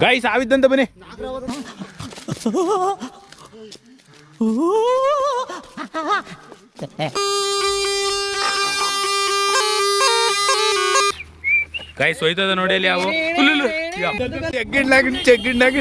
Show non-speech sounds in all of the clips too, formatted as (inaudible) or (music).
Guys ಸಾವಿದ್ದಂತ ಬನ್ನಿ. Guys ಹೋಯ್ತದ ನೋಡಿ ಅಲ್ಲಿ ಯಾವ ಚೆಗ್ಗಿಡ್ಲಾಗ ಚೆಗ್ಗಿಡ್ಲಾಗ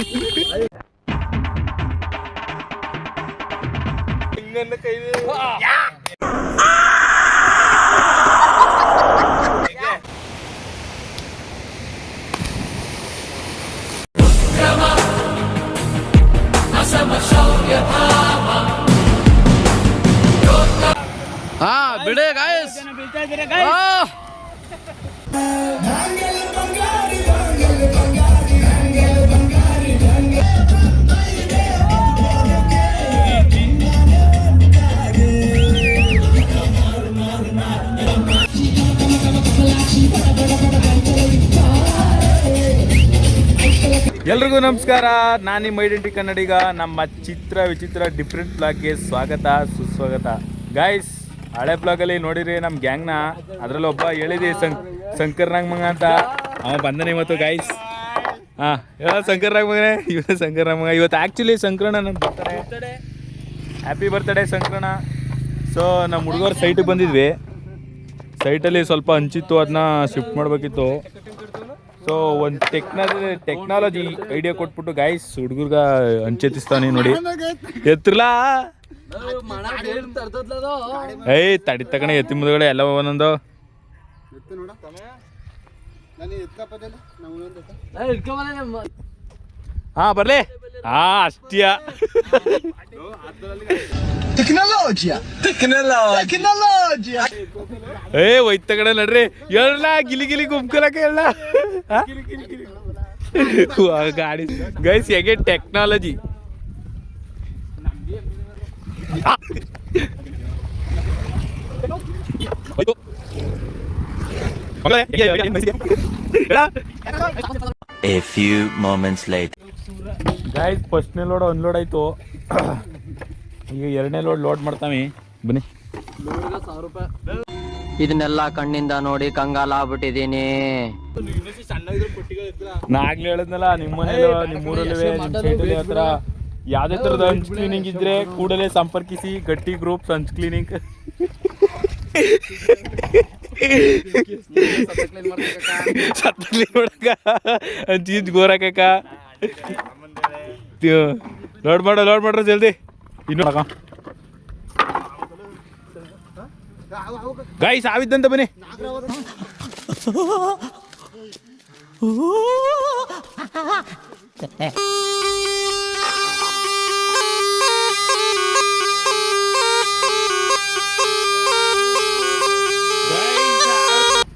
ಹಾ ಬಿಡೆ ಗಾಯಸ್ ಎಲ್ರಿಗೂ ನಮಸ್ಕಾರ. ನಾನು ನಿಮ್ಮ ಐಡೆಂಟಿ ಕನ್ನಡಿಗ. ನಮ್ಮ ಚಿತ್ರ ವಿಚಿತ್ರ ಡಿಫ್ರೆಂಟ್ ಬ್ಲಾಗ್ಗೆ ಸ್ವಾಗತ, ಸುಸ್ವಾಗತ. ಗಾಯ್ಸ್ ಹಳೆ ಬ್ಲಾಗಲ್ಲಿ ನೋಡಿರಿ ನಮ್ಮ ಗ್ಯಾಂಗ್ನ. ಅದರಲ್ಲಿ ಒಬ್ಬ ಹೇಳಿದೆ, ಸಂ ಶಂಕರ್ ಮಗ ಅಂತ. ಅವ ಬಂದನೆ ಇವತ್ತು ಗಾಯ್ಸ್ ಹಾಂ, ಹೇಳ ಶಂಕರ್ ಮಗನೇ ಇವತ್ತು ಶಂಕರ್ ಮಗ ಇವತ್ತು ಆ್ಯಕ್ಚುಲಿ ಸಂಕ್ರಣ ನನ್ನ ಬರ್ತಾರೆ ಹ್ಯಾಪಿ ಬರ್ತ್ಡೇ ಸಂಕ್ರಣ ಸೊ ನಮ್ಮ ಹುಡುಗರು ಸೈಟಿಗೆ ಬಂದಿದ್ವಿ. ಸೈಟಲ್ಲಿ ಸ್ವಲ್ಪ ಹಂಚಿತ್ತು ಅದನ್ನ ಶಿಫ್ಟ್ ಮಾಡಬೇಕಿತ್ತು. ಸೊ ಒಂದು ಟೆಕ್ನಾಲಜಿ ಟೆಕ್ನಾಲಜಿ ಐಡಿಯಾ ಕೊಟ್ಬಿಟ್ಟು ಗಾಯ್ಸ್ ಹುಡುಗರ್ಗ ಹಂಚೇತಿಸ್ತಾನೆ ನೋಡಿ. ಎತ್ತಿರ್ಲ ಏಯ್ ತಡಿ ತಗಣ ಎತ್ತಿ ಮುದುಗಡೆ ಎಲ್ಲ ಒಂದೊಂದು ಹಾ ಬರ್ಲಿ. ಹಾ ಅಷ್ಟಿಯ ಏ ಒಯ್ತ ಕಡೆ ನಡ್ರಿ. ಹೇಳ ಗಿಲಿ ಗಿಲಿ ಗುಂಪ್ಕೊಳಕ ಹೇಳ ಗಾಡಿ. ಗೈಸ್ ಹೇಗೆ technology A few moments later. Guys ಫಸ್ಟ್ನೇ ಲೋಡ್ ಅನ್ಲೋಡ್ ಆಯಿತು ಈಗ ಎರಡನೇ ಲೋಡ್ ಲೋಡ್ ಮಾಡ್ತಾವಿ ಬನ್ನಿ ಇದನ್ನೆಲ್ಲ ಕಣ್ಣಿಂದ ನೋಡಿ ಕಂಗಾಲ ಆಗ್ಬಿಟ್ಟಿದೀನಿ ನಾಗ್ಲೇ ಹೇಳದ್ನಲ್ಲ ಹೇಳಿದ್ನಲ್ಲ ನಿಮ್ಮ ಸೈಟಲ್ಲಿ ಹತ್ರ ಯಾವ್ದೇ ತರದ ಹಂಚ್ ಕ್ಲೀನಿಂಗ್ ಇದ್ರೆ ಕೂಡಲೇ ಸಂಪರ್ಕಿಸಿ ಗಟ್ಟಿ ಗ್ರೂಪ್ ಹಂಚ್ ಕ್ಲೀನಿಂಗ್ ಸತ್ತಿ ಹಂಚ್ ಹಂಚಿಂಚ್ ಗೋರಾಕಕ್ಕ ಲೋಡ್ ಮಾಡೋ ಲೋಡ್ ಮಾಡ್ರ ಜಲ್ದಿ ಇನ್ನು ನೋಡಕ ಗಾಯಿ ಸಾವಿದ್ದಂತ ಬನ್ನಿ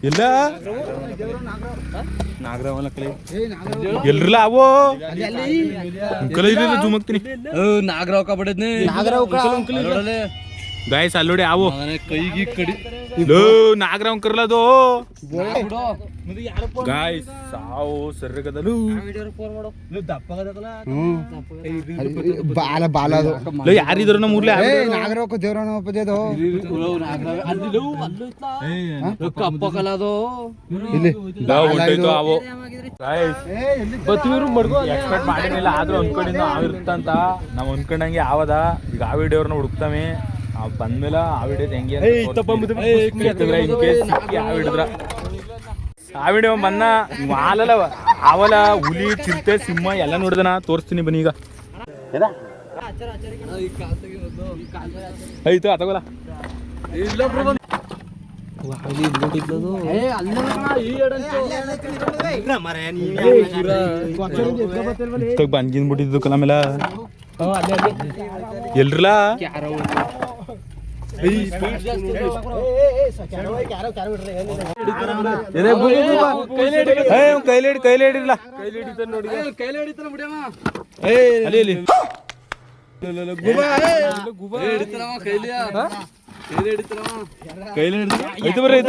ಇಲ್ಲ? ನಾಗರಾವಲ್ಲ ಕಲಿ ಎಲ್ರಲ್ಲ ಅವೋ ನಾಗರಾವ್ ಕಬಡಿದ್ನಿ ಗಾಯ್ಸ್ ಅಲ್ಲೋಡಿ ಅವು ಕೈಗಿ ಕಡಿ ನಾಗರಾವ್ ಕರ್ಲದು ಗಾಯ್ಸ್ ಸಾವು ಸರ್ಗದಲು ಬಾಲ ಬಾಲ ಅದು ಲೋ ಯಾರಿದ್ರು ನಮ್ಮ ಊರ್ಲೆ ಒಪ್ಪದೇದು ಅವು ಗಾಯ್ಸ್ ಎಕ್ಸ್ಪೆಕ್ಟ್ ಮಾಡಿರಲಿಲ್ಲ ಆದ್ರೂ ಅನ್ಕೊಂಡಿದ್ದು ಇರ್ತಂತ ನಾವ್ ಅನ್ಕೊಂಡಂಗೆ ಆವದ ಈಗ ಆ ವಿಡಿಯೋರ್ನ ಹುಡುಕ್ತಾವೆ ಆ ಬಂದ್ಮೇಲೆ ಆ ವಿಡಿಯೋದ್ ಹೆಂಗೆ ಇನ್ ಕೇಸ್ ಸಿಕ್ಕಿ ಆ ಹಿಡಿದ್ರ ಆ ವಿಡಿಯೋ ಮನ್ನ ಹಾಲಲ್ಲ ಅವಲ ಹುಲಿ ಚಿರತೆ ಸಿಂಹ ಎಲ್ಲ ನೋಡಿದನ ತೋರಿಸ್ತೀನಿ ಬನ್ನಿ ಈಗ. ಆಯ್ತು ಬಿಟ್ಟಿದ್ದು ಕಲಾಮೆಲ್ಲ ಎಲ್ರಲ್ಲ ಕೈಲಿ ಹಿಡಿಲ್ಲ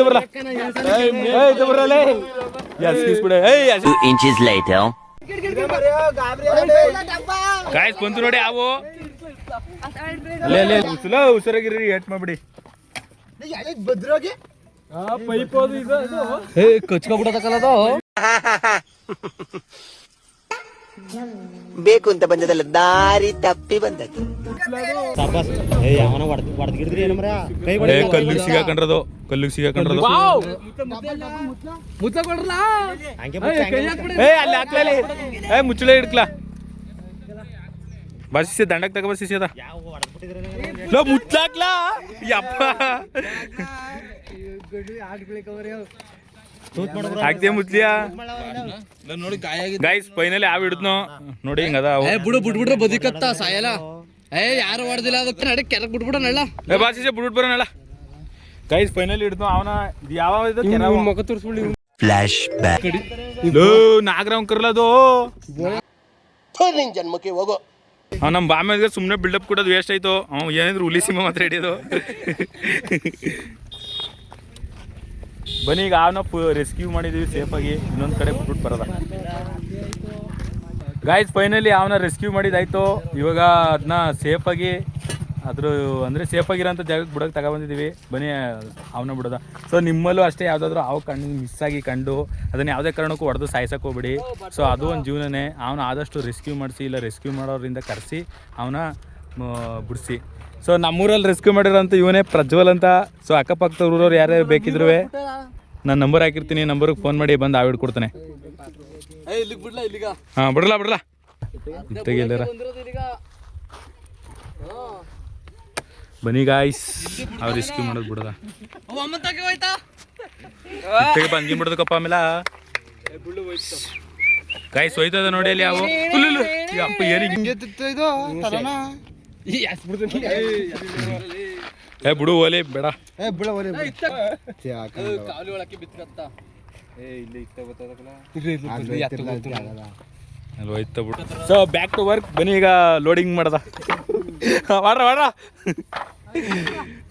ಬರ್ರ later. ಗಾಯ್ಸ್ ಬಂತು ನೋಡಿ ಅವು ಉಸಲ ಉಸರಾಗಿರಿ ಎಟ್ ಮಾಡ್ಬಿಡಿ. ಭದ್ರೋಗಿ ಏ ಕಚ್ಕೊಬಿಡತಕ್ಕಲ್ಲ ಅದು ಬೇಕು ಅಂತ ಬಂದದಲ್ಲ ದಾರಿ ತಪ್ಪಿ ಬಂದದ್ದು. ಏ ಕಲ್ಲಿಗೆ ಸಿಗಾಕೊಂಡ್ರದು ಕಲ್ಲಿಗೆ ಸಿಗಾಕೊಂಡ್ರದು. ಮುಚ್ಚಕೊಡ್ರಲ್ಲ ಏ ಅಲ್ಲಿ ಹಾಕ್ಲಲ್ಲಿ ಏ ಮುಚ್ಚಳೆ ಹಿಡ್ಕ್ಲಾ. ಬಸ್ಸಿ ದಂಡಕ್ ತಗೋ ಬರ್ಸಿಸಿ ಅದ. ಲೋ ಮುಚ್ಚಾಕ್ಲಾ ಯಪ್ಪ. ಹಾಕ್ತೀಯ ಮುಚ್ಲಿಯಾ? ಗೈಸ್ ಫೈನಲಿ ಯಾವ ಹಿಡಿದ್ನೋ? ನೋಡಿ ಹಿಂಗದ ಬಿಡು ಬಿಟ್ಬಿಟ್ರೆ ಬದುಕತ್ತ ಸಾಯಲ್ಲ ಏ ಯಾರು ಹೊಡೆದಿಲ್ಲ ಅದಕ್ಕೆ ನಡಿ ಕೆರಕ್ ಬಿಟ್ಬಿಡೋಣ ಏ ಗೈಸ್ ಫೈನಲಿ ಹಿಡಿದ್ನು? ಅವನ ಇದು ಯಾವ? ಮುಖ ತೋರಿಸ್ಬಿಡಿ ಫ್ಲಾಶ್ ಬ್ಯಾಕ್ ನಾಗರಾವ್ ಕರ್ಲದು ನಿನ್ ಜನ್ಮಕ್ಕೆ ಹೋಗೋ. ಅವ್ ನಮ್ಮ ಬಾಮ್ಯಾಗ ಸುಮ್ಮನೆ ಬಿಲ್ಡಪ್ ಕೊಡೋದು ವೇಸ್ಟ್ ಆಯ್ತು. ಅವ್ ಏನಿದ್ರು ಹುಲಿ ಸಿಂಹ ಮಾತ್ರ ಹಿಡಿಯೋದು. ಬನ್ನಿ, ಈಗ ಅವನ ರೆಸ್ಕ್ಯೂ ಮಾಡಿದೀವಿ ಸೇಫಾಗಿ ಇನ್ನೊಂದು ಕಡೆ ಬಿಟ್ಬಿಟ್ಟು ಬರೋದ. ಗಾಯ್ಸ್ ಫೈನಲಿ ಅವನ ರೆಸ್ಕ್ಯೂ ಮಾಡಿದಾಯ್ತು ಇವಾಗ ಅದನ್ನ ಸೇಫಾಗಿ ಅದ್ರ ಅಂದರೆ ಸೇಫಾಗಿರೋಂಥ ಜಾಗಕ್ಕೆ ಬಿಡೋಕೆ ತಗೊಬಂದಿದ್ದೀವಿ ಬನ್ನಿ ಅವನ ಬಿಡೋದ. ಸೊ ನಿಮ್ಮಲ್ಲೂ ಅಷ್ಟೇ ಯಾವುದಾದ್ರೂ ಅವು ಕಣ್ಣು ಮಿಸ್ ಆಗಿ ಕಂಡು ಅದನ್ನ ಯಾವುದೇ ಕಾರಣಕ್ಕೂ ಹೊಡೆದು ಸಾಯ್ಸಕ್ಕೆ ಹೋಗ್ಬಿಡಿ. ಸೊ ಅದು ಒಂದು ಜೀವನನೇ. ಅವನ ಆದಷ್ಟು ರೆಸ್ಕ್ಯೂ ಮಾಡಿಸಿ ಇಲ್ಲ ರೆಸ್ಕ್ಯೂ ಮಾಡೋರಿಂದ ಕರೆಸಿ ಅವನ ಬಿಡಿಸಿ. ಸೊ ನಮ್ಮೂರಲ್ಲಿ ರೆಸ್ಕ್ಯೂ ಮಾಡಿರೋಂಥ ಇವನೇ ಪ್ರಜ್ವಲ್ ಅಂತ. ಸೊ ಅಕ್ಕಪಕ್ಕದ ಊರವ್ರು ಯಾರ್ಯಾರು ಬೇಕಿದ್ರು ನಾನು ನಂಬರ್ ಹಾಕಿರ್ತೀನಿ. ನಂಬರ್ಗೆ ಫೋನ್ ಮಾಡಿ ಬಂದು ಆವಿಡ್ ಕೊಡ್ತಾನೆ. ಹಾಂ ಬಿಡಲ್ಲ ಬಿಡಲ್ಲ ತೆಗಿಲ್ಲ ಬನ್ನಿ ಗಾಯ್ಸ್ ಅವ್ರು ರೆಸ್ಕ್ಯೂ ಮಾಡೋದು ಬಿಡದ. ಅವ ಬಂದ್ಗಿ ಬಿಡೋದಕ್ಕಪ್ಪ ಆಮೇಲೆ. ಗಾಯ್ಸ್ ಹೋಯ್ತದ ನೋಡಿ ಅಲ್ಲಿ ಯಾವ? ಅಪ್ಪ ಹಿಂಗೆ ತಲನ. ಈ ಯಾಸ್ ಬಿಡ್ತೀನಿ ಏ ಬಿಡು ಓಲೆ ಬೇಡ. ಏ ಬಿಳ ಒಲೆ ಇಲ್ಲಿ ಒಳಕ್ಕೆ ಬಿತ್ಕತ್ತ. ಅಲ್ಲಿ ಹೋಯ್ತ ಬಿಡು. ಸೊ ಬ್ಯಾಕ್ ಟು ವರ್ಕ್ ಬನ್ನಿ ಈಗ ಲೋಡಿಂಗ್ ಮಾಡ್ದ. ಮಾಡ್ರ ಮಾಡ್ರ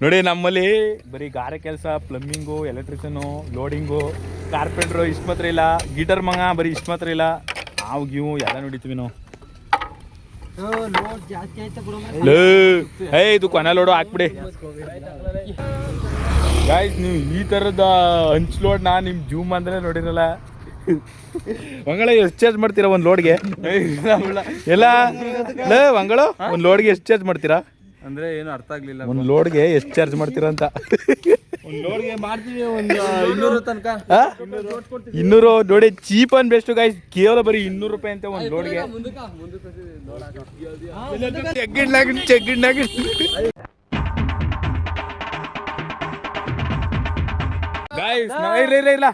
ನೋಡಿ, ನಮ್ಮಲ್ಲಿ ಬರೀ ಗಾರೆ ಕೆಲಸ ಪ್ಲಂಬಿಂಗು ಎಲೆಕ್ಟ್ರಿಷನು ಲೋಡಿಂಗು ಕಾರ್ಪೆಂಟ್ರು ಇಷ್ಟು ಮಾತ್ರ ಇಲ್ಲ. ಗೀಟರ್ ಮಂಗ ಬರೀ ಇಷ್ಟು ಮಾತ್ರ ಇಲ್ಲ. ನಾವು, ಗೀವು ಎಲ್ಲ ನೋಡಿತೀವಿ ನಾವು. ಏ, ಇದು ಕೊನೆ ಲೋಡು ಹಾಕ್ಬಿಡಿ. ಗಾಯ್ಸ್ ನೀವು ಈ ಥರದ ಹಂಚ್ ಲೋಡ್ನ ನಿಮ್ಮ ಜೂಮ್ ಅಂದ್ರೆ ನೋಡಿರಲ್ಲ. ಮಂಗಳ ಎಷ್ಟು ಚಾರ್ಜ್ ಮಾಡ್ತೀರಾ ಒಂದು ಲೋಡ್ಗೆ ಎಲ್ಲ? ಲೇ ಮಂಗಳ ಒಂದು ಲೋಡ್ಗೆ ಎಷ್ಟು ಚಾರ್ಜ್ ಮಾಡ್ತೀರಾ? ಅಂದ್ರೆ ಏನು ಅರ್ಥ ಆಗ್ಲಿಲ್ಲ ಒಂದು ಲೋಡ್ಗೆ ಎಷ್ಟು ಚಾರ್ಜ್ ಮಾಡ್ತೀರಾ ಅಂತ. ಲೋಡ್ಗೆ ಮಾಡ್ತೀವಿ ಒಂದು ಇನ್ನೂರು ನೋಡಿ ಚೀಪ್ ಅಂಡ್ ಬೆಸ್ಟ್ ಗಾಯ್ಸ್ ಕೇವಲ ಬರೀ ಇನ್ನೂರು ರೂಪಾಯಿ ಅಂತ ಒಂದು ಲೋಡ್ಗೆ ಗಾಯ್ ಗಾಯ್ಸ್ ಇಲ್ಲ ಇಲ್ಲ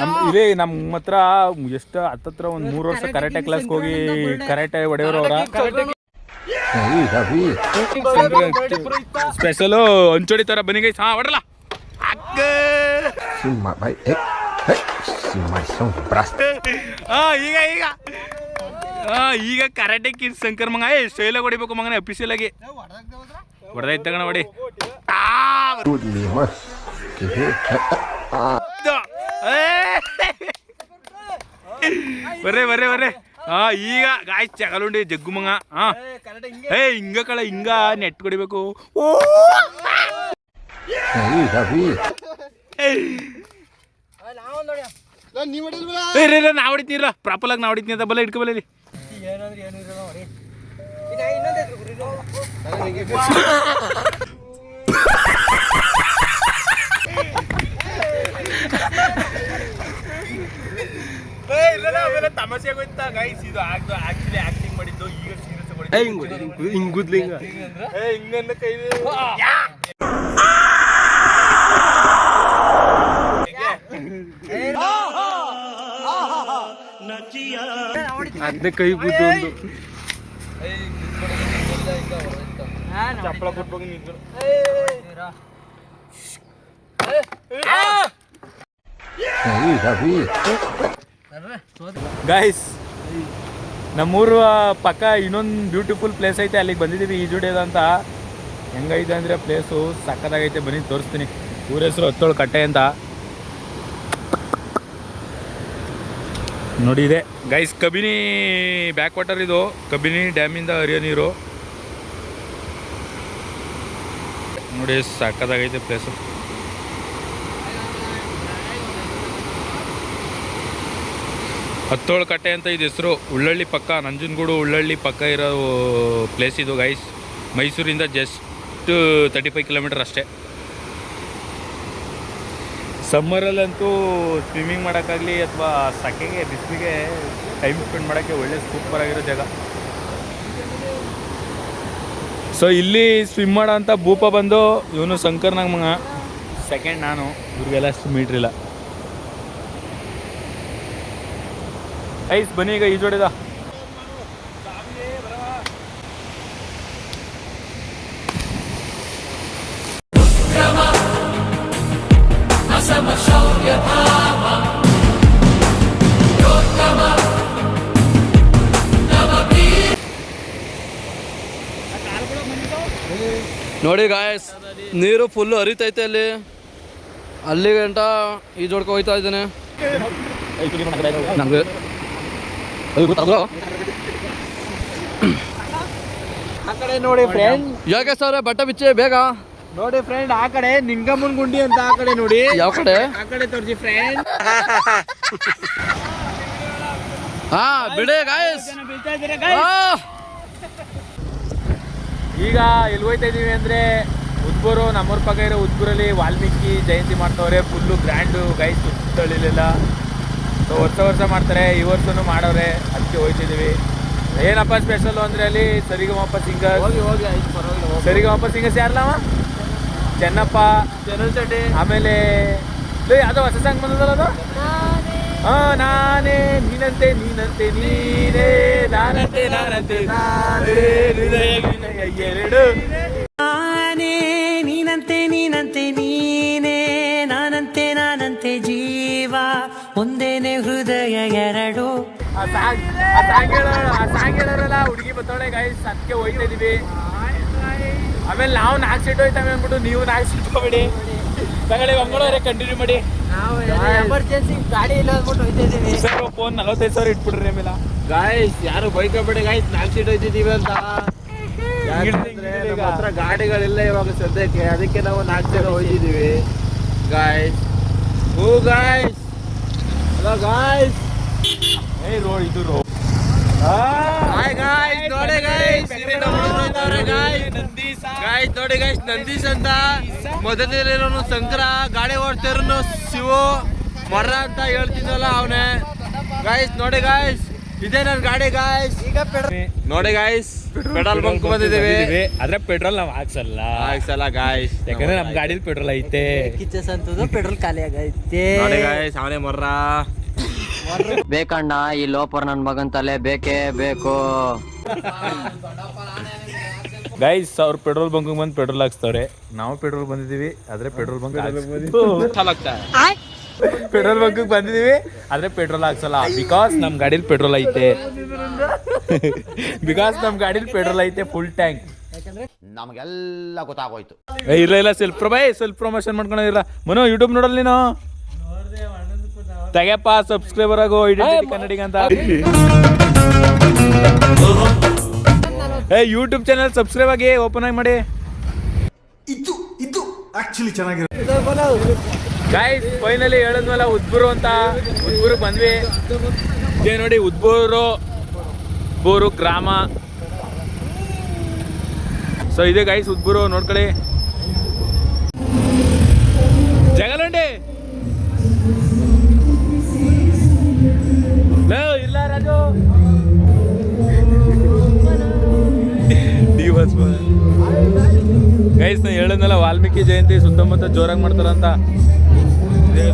ನಮ್ ಇದೇ ನಮ್ಮ ಹತ್ರ ಎಷ್ಟು ಹತ್ತತ್ರ ಒಂದು ಮೂರು ವರ್ಷ ಕರಾಟೆ ಕ್ಲಾಸ್ಗೆ ಹೋಗಿ ಕರಾಟೆ ಹೊಡೆಯೋರು ಅವರ. ಸ್ಪೆಷಲು ಅಂಚೋಡಿ ತರ ಬನ್ನಿ ಗೈಸ್ ಹಾ ಹೊಡಲ್ಲ ಅಕ್ಕ ಹಾ ಈಗ ಈಗ. ಹಾ ಈಗ ಕರಾಟೆ ಕಿಡ್ ಶಂಕರ್ ಮಂಗ. ಏ ಸ್ಟೈಲಾಗಿ ಹೊಡಿಬೇಕು ಮಗನೇ ಅಫಿಷಿಯಲ್ ಆಗಿ. ಹೊಡೆದೈತೆ ತಗೋಣ ಹೊಡಿ! ಬರ್ರೆ ಬರ್ರೆ ಬರ್ರೆ. ಹಾ ಈಗ ಗಾಯ್ ಚಗಲುಂಡಿ ಜಗ್ಗು ಮಂಗ ಹಾ ಏ ಹಿಂಗ ಕಳ ಹಿಂಗ ನೆಟ್ ಕೊಡಿಬೇಕು. ಓ. ನೀವ್ ಏ ರೇ ರೇ, ನಾ ಹೊಡಿತೀನಿಲ್ಲ ಪ್ರಾಪಲ್ ಆಗಿ ನಾ ಹೊಡಿತೀನಿ ಅಂತ ಬಲ್ಲ ಇಟ್ಕೊ ಬಲ್ಲಿ ತಮಾಷೆ ಆಗೋಯ್ತಾ ಗೈಸ್ ಇದು ಆಗ್ದು ಆಕ್ಚುಲಿ ಆಕ್ಟಿಂಗ್ ಮಾಡಿದ್ದು ಈಗ ಸೀರಿಯಸ್ ಹಿಂಗುದ್ಲಿಂಗ ಏ ಹಿಂಗನ್ನ ಕೈ ಅದನ್ನೇ ಕೈ ಬುದ್ದು ಒಂದು ಚಪ್ಪಳ ಕೊಟ್ಬೋದು ನಿಂತು ಗೈಸ್ ನಮ್ಮೂರು ಪಕ್ಕ ಇನ್ನೊಂದು ಬ್ಯೂಟಿಫುಲ್ ಪ್ಲೇಸ್ ಐತೆ ಅಲ್ಲಿಗೆ ಬಂದಿದ್ದೀವಿ ಈಜುಡಿಯೋದು ಅಂತ. ಹೆಂಗೈತೆ ಅಂದರೆ ಪ್ಲೇಸು ಸಕ್ಕತ್ತಾಗೈತೆ ಬನ್ನಿ ತೋರಿಸ್ತೀನಿ. ಊರ ಹೆಸರು ಹತ್ತೋಳು ಕಟ್ಟೆ ಅಂತ. ನೋಡಿದೆ ಗೈಸ್ ಕಬಿನಿ ಬ್ಯಾಕ್ ವಾಟರ್ ಇದು. ಕಬಿನಿ ಡ್ಯಾಮಿಂದ ಹರಿಯೋ ನೀರು. ನೋಡಿ ಸಕ್ಕದಾಗೈತೆ ಪ್ಲೇಸು ಹತ್ತೋಳು ಕಟ್ಟೆ ಅಂತ ಇದು ಹೆಸರು. ಉಳ್ಳಳ್ಳಿ ಪಕ್ಕ, ನಂಜನಗೂಡು ಉಳ್ಳಳ್ಳಿ ಪಕ್ಕ ಇರೋ ಪ್ಲೇಸ್ ಇದು ಗೈಸ್ ಮೈಸೂರಿಂದ ಜಸ್ಟ್ ತರ್ಟಿ ಫೈವ್ ಕಿಲೋಮೀಟರ್ ಅಷ್ಟೇ ಸಮ್ಮರಲ್ಲಂತೂ ಸ್ವಿಮ್ಮಿಂಗ್ ಮಾಡೋಕ್ಕಾಗಲಿ ಅಥವಾ ಸಕೆಗೆ ಬಿಸಿಲಿಗೆ ಟೈಮ್ ಸ್ಪೆಂಡ್ ಮಾಡೋಕ್ಕೆ ಒಳ್ಳೆ ಸೂಪರ್ ಆಗಿರೋ ಜಾಗ. ಸೊ ಇಲ್ಲಿ ಸ್ವಿಮ್ ಮಾಡೋ ಅಂತ ಭೂಪ ಬಂದು ಇವನು ಶಂಕರ್ ನಂಗೆ ಮಗ. ಸೆಕೆಂಡ್ ನಾನು. ಇವ್ರಿಗೆಲ್ಲ ಅಷ್ಟು ಮೀಟ್ರಿಲ್ಲ ಐಸ್ ಬನ್ನಿ ಈಗ ಈಜೋಡಿದ ನೋಡಿ ಗಾಯಸ್ ನೀರು ಫುಲ್ಲು ಹರಿತೈತೆ ಅಲ್ಲಿ. ಅಲ್ಲಿ ಈ ಈಜೋಡ್ಕೊ ಹೋಯ್ತಾ ಇದ್ದೇನೆ. ನೋಡಿ ಫ್ರೆಂಡ್ ಯಾಕೆ ಸರ್ ಬಟ್ಟೆ ಬಿಚ್ಚೆ ಬೇಗ. ನೋಡಿ ಫ್ರೆಂಡ್ ಆ ಕಡೆ ನಿಂಗಮ್ಮನ್ ಗುಂಡಿ ಅಂತ ಆ ಕಡೆ ನೋಡಿ. ಯಾವ ಕಡೆ? ಆ ಕಡೆ ತೋರಿಸಿ ಫ್ರೆಂಡ್ ಹಾ ಬಿಡೆ ಗಾಯಸ್ ಈಗ ಎಲ್ಲಿ ಹೋಯ್ತಾ ಇದ್ದೀವಿ ಅಂದರೆ ಉದ್ಬೂರು ನಮ್ಮೂರ ಪಕ್ಕ ಇರೋ ಉದ್ಬೂರಲ್ಲಿ ವಾಲ್ಮೀಕಿ ಜಯಂತಿ ಮಾಡ್ತವ್ರೆ ಫುಲ್ಲು ಗ್ರ್ಯಾಂಡು ಗೈ ಸುತ್ತಳಿಲೆಲ್ಲ ಸೊ ವರ್ಷ ವರ್ಷ ಮಾಡ್ತಾರೆ ಈ ವರ್ಷನೂ ಮಾಡೋರೆ ಅದಕ್ಕೆ ಹೋಯ್ತಿದ್ದೀವಿ ಏನಪ್ಪ ಸ್ಪೆಷಲ್ ಅಂದರೆ ಅಲ್ಲಿ ಸರಿಗಮಪ್ಪ ಸಿಂಗರ್ ಸರಿಗಮಪ್ಪ ಸಿಂಗರ್ಸ್ ಯಾರಲ್ಲವ ಚೆನ್ನಪ್ಪ. ಚಡ್ಡಿ ಆಮೇಲೆ ಯಾವುದೋ ಅದು ಹೊಸ ಸಾಂಗ್ ಬಂದದಲ್ಲ ಅದು? ನಾನೇ ನೀನಂತೆ ನೀನಂತೆ ನೀನೇ ನಾನಂತೆ ನಾನಂತೆ ನಾನೇ ಎರಡು. ನಾನೇ ನೀನಂತೆ ನೀನಂತೆ ನೀನೇ ನಾನಂತೆ ನಾನಂತೆ ಜೀವ ಒಂದೇನೆ ಹೃದಯ ಎರಡು. ಆ ಸಾಂಗ್ ಆ ಸಾಂಗ್ ಹೇಳೋರು ಆ ಸಾಂಗ್ ಹೇಳೋರಲ್ಲ ಹುಡುಗಿ ಬತ್ತೋಳೆ ಗೈಸ್ ಅದಕ್ಕೆ ಹೋಯ್ತಾ ಇದೀವಿ. ಆಮೇಲೆ ನಾವು ನಾಲ್ಕು ಸೀಟ್ ಹೋಯ್ತಾವೆ ಅಂದ್ಬಿಟ್ಟು ನೀವು ನಾಲ್ಕು ಸೀಟ್ ಹೋಗ್ಬೇಡಿ. ತಗೊಳ್ಳಿ ಮಂಗಳೂರೇ ಕಂಟಿನ್ಯೂ ಮಾಡಿ. ಎಮರ್ಜೆನ್ಸಿ ಗಾಡಿ ಇಲ್ಲ ಅಂದ್ಬಿಟ್ಟು ಹೋಯ್ತಾ ಸರ್ ಫೋನ್ ನಲವತ್ತೈದು ಸಾವಿರ ಇಟ್ಬಿಡ್ರಿ ಆಮೇಲೆ ಗಾಯ್ಸ್ ಯಾರು ಬೈಕಬೇಡಿ ಗಾಯ್ಸ್ ನಾಲ್ಕು ಸೀಟ್ ಹೋಯ್ತಿದೀವಿ ಅಂತ. ನಮ್ಮ ಹತ್ರ ಗಾಡಿಗಳಿಲ್ಲ ಇವಾಗ ಸದ್ಯಕ್ಕೆ. ಅದಕ್ಕೆ ನಾವು ನಾಲ್ಕು ಜನ ಹೋಯ್ತಿದೀವಿ ಗಾಯ್ಸ್ ಹೂ ಗಾಯ್ಸ್ ಹಲೋ ಗಾಯ್ಸ್ ಏ ರೋ ಇದು ರೋ. ಹಾಯ್ ಗಾಯ್ಸ್ ನೋಡಿ ಗಾಯ್ಸ್ ಗಾಯ್ಸ್ ನೋಡಿ ಗಾಯ್ಸ್ ನಂದೀಶ್ ಅಂತ. ಮೊದಲಿರೋನು ಶಂಕರ ಗಾಡಿ ಓಡ್ತಿರೋನು ಶಿವು ಮರ ಅಂತ ಹೇಳ್ತಿದ್ವಲ್ಲ ಅವನೇ. ಗಾಯ್ಸ್ ನೋಡಿ ಗಾಯ್ಸ್ ಇದೇ ನನ್ನ ಗಾಡಿ ಗಾಯ್ಸ್ ಈಗ ನೋಡಿ ಗಾಯ್ಸ್ ಪೆಟ್ರೋಲ್ ಬಂಕ್ ಬಂದಿದೀವಿ ಆದ್ರೆ ಪೆಟ್ರೋಲ್ ನಾವು ಹಾಕ್ಸಲ್ಲ. ಹಾಕ್ಸಲ್ಲ ಗಾಯ್ಸ್ ಯಾಕಂದ್ರೆ ನಮ್ಮ ಗಾಡಿಲಿ ಪೆಟ್ರೋಲ್ ಐತೆ. ಕಿಚ್ಚಸ್ ಅಂತದ್ದು ಪೆಟ್ರೋಲ್ ಖಾಲಿ ಆಗೈತೆ. ನೋಡಿ ಗಾಯ್ಸ್ ಅವನೇ ಮರ್ರ. ಬೇಕಣ್ಣ ಈ ಲೋಪರ್ ನನ್ ಮಗನ್ ತಲೆ ಬೇಕೇ ಬೇಕು. ಗೈಸ್ ಅವ್ರ ಪೆಟ್ರೋಲ್ ಬಂಕ್ ಬಂದು ಪೆಟ್ರೋಲ್ ಹಾಕ್ಸ್ತವ್ರೆ. ನಾವು ಪೆಟ್ರೋಲ್ ಬಂದಿದೀವಿ ಆದ್ರೆ ಪೆಟ್ರೋಲ್ ಬಂಕ್ ಪೆಟ್ರೋಲ್ ಬಂಕ್ ಬಂದಿದೀವಿ ಆದ್ರೆ ಪೆಟ್ರೋಲ್ ಹಾಕ್ಸಲ್ಲ. ಬಿಕಾಸ್ ನಮ್ ಗಾಡಿಲಿ ಪೆಟ್ರೋಲ್ ಐತೆ. (laughs) ಬಿಕಾಸ್ ನಮ್ ಗಾಡಿಲಿ ಪೆಟ್ರೋಲ್ ಐತೆ ಫುಲ್ ಟ್ಯಾಂಕ್ ನಮಗೆಲ್ಲ ಗೊತ್ತಾಗೋಯ್ತು. ಇಲ್ಲ ಇಲ್ಲ ಸೆಲ್ಫ್ ಪ್ರೊಬೈ ಸೆಲ್ಫ್ ಪ್ರಮೋಷನ್ ಮಾಡ್ಕೊಂಡಿರ ಮನು ಯೂಟ್ಯೂಬ್ ನೋಡಲ್ ನೀನು? ತೆಗೆಪ್ಪ ಸಬ್ಸ್ಕ್ರೈಬರ್ ಆಗೋ ಐಡೆಂಟಿಟಿ ಕನ್ನಡಿಗ ಅಂತ. ಏ ಯೂಟ್ಯೂಬ್ ಚಾನಲ್ ಸಬ್ಸ್ಕ್ರೈಬ್ ಆಗಿ ಓಪನ್ ಆಗಿ ಮಾಡಿ. ಗಾಯ್ಸ್ ಫೈನಲಿ ಹೇಳಿದ್ಮೇಲೆ ಉದ್ಬೂರು ಅಂತ. ಉದ್ಬೂರಿಗೆ ಬಂದ್ವಿ. ಇದೇ ನೋಡಿ ಉದ್ಬೂರು ಬೂರು ಗ್ರಾಮ. ಸೊ ಇದೆ ಗೈಸ್ ಉದ್ಬೂರು ನೋಡ್ಕೊಳ್ಳಿ. ಗೈಸ್ ನಾ ಹೇಳಿದ್ನಲ್ಲ ವಾಲ್ಮೀಕಿ ಜಯಂತಿ ಸುತ್ತಮುತ್ತ ಜೋರಾಗಿ ಮಾಡ್ತಾರಂತ. ಇದೇ.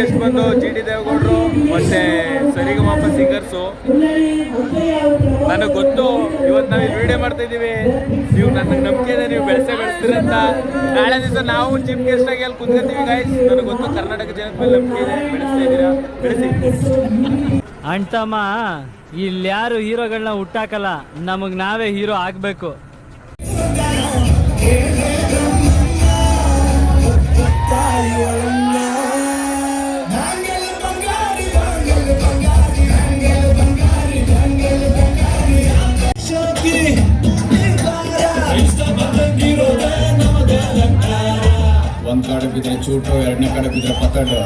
ಗೆಸ್ಟ್ ಬಂದು ಜಿ ಡಿ ದೇವೇಗೌಡರು ಮತ್ತೆ ಸರಿಗಮಪ ಸಿಂಗರ್ಸು. ನನಗೆ ಗೊತ್ತು ಇವತ್ತು ನಾವು ವಿಡಿಯೋ ಮಾಡ್ತಾ ಇದ್ದೀವಿ. ನೀವು ನನಗೆ ನಂಬಿಕೆ ಇದೆ ನೀವು ಬೆಳೆಸೇ ಬೆಳೆಸ್ತೀರಿ ಅಂತ. ನಾಳೆ ದಿವಸ ನಾವು ಚೀಫ್ ಗೆಸ್ಟ್ ಆಗಿ ಅಲ್ಲಿ ಕುತ್ಕೊತೀವಿ ಗಾಯ್ಸ್ ನನಗೆ ಗೊತ್ತು ಕರ್ನಾಟಕ ಜನದ ಮೇಲೆ ನಂಬಿಕೆ ಇದೆ. ಬೆಳೆಸ್ತಾ ಇದ್ದೀರಾ? ಬೆಳೆಸಿ. ಅಣ್ತಮ್ಮ ಇಲ್ಲಿ ಯಾರು ಹೀರೋಗಳನ್ನ ಹುಟ್ಟಾಕಲ್ಲ. ನಮಗ್ ನಾವೇ ಹೀರೋ ಆಗ್ಬೇಕು. ಒಂದ್ ಕಡೆ ಬಿದ್ರೆ ಚೂಟು ಎರಡನೇ ಕಡೆ ಬಿದ್ರೆ ಪಕಡು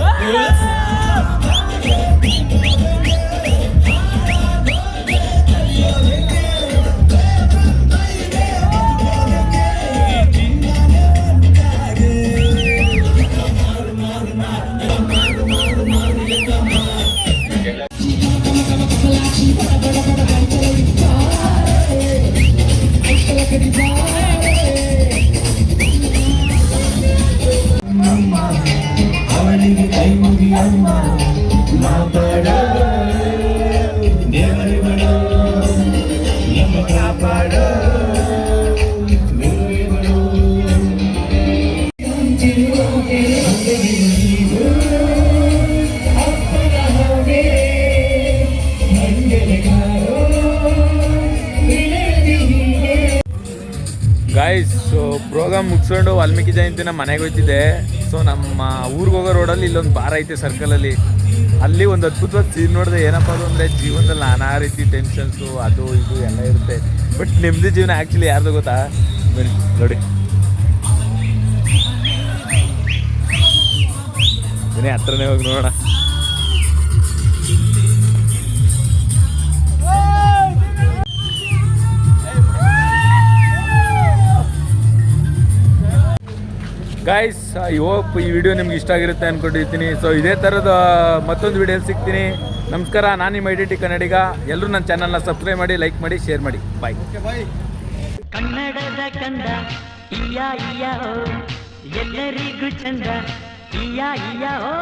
ಮುಗಿಸ್ಕೊಂಡು ವಾಲ್ಮೀಕಿ ಜಯಂತಿನ ಮನೆಗೆ ಹೋಗ್ತಿದ್ದೆ ಸೊ ನಮ್ಮ ಊರಿಗೆ ಹೋಗೋ ರೋಡಲ್ಲಿ ಇಲ್ಲೊಂದು ಬಾರ್ ಐತೆ ಸರ್ಕಲಲ್ಲಿ ಅಲ್ಲಿ. ಒಂದು ಅದ್ಭುತವಾದ ಸೀನ್ ನೋಡಿದೆ, ಏನಪ್ಪ ಅದು ಅಂದರೆ ಜೀವನದಲ್ಲಿ ನಾನಾ ರೀತಿ ಟೆನ್ಷನ್ಸು ಅದು ಇದು ಎಲ್ಲ ಇರುತ್ತೆ. ಬಟ್ ನೆಮ್ಮದಿ ಜೀವನ ಆ್ಯಕ್ಚುಲಿ ಯಾರ್ದು ಗೊತ್ತಾ? ಬನ್ನಿ, ನೋಡಿ. ಬನ್ನಿ, ಹತ್ರನೇ ಹೋಗಿ ನೋಡೋಣ. ಗಾಯ್ಸ್ ಐ ಹೋಪ್ ಈ ವಿಡಿಯೋ ನಿಮ್ಗೆ ಇಷ್ಟ ಆಗಿರುತ್ತೆ ಅಂದ್ಕೊಂಡಿರ್ತೀನಿ ಸೊ ಇದೇ ಥರದ ಮತ್ತೊಂದು ವಿಡಿಯೋ ಸಿಗ್ತೀನಿ. ನಮಸ್ಕಾರ ನಾನು ನಿಮ್ಮ ಐಡೆಂಟಿ ಕನ್ನಡಿಗ. ಎಲ್ಲರೂ ನನ್ನ ಚಾನಲ್ನ ಸಬ್ಸ್ಕ್ರೈಬ್ ಮಾಡಿ ಲೈಕ್ ಮಾಡಿ ಶೇರ್ ಮಾಡಿ. ಬಾಯ್ ಕನ್ನಡದ ಕಂದ ಎಲ್ಲರಿಗೂ ಚಂದ. ಇಯಾ ಇಯ ಓ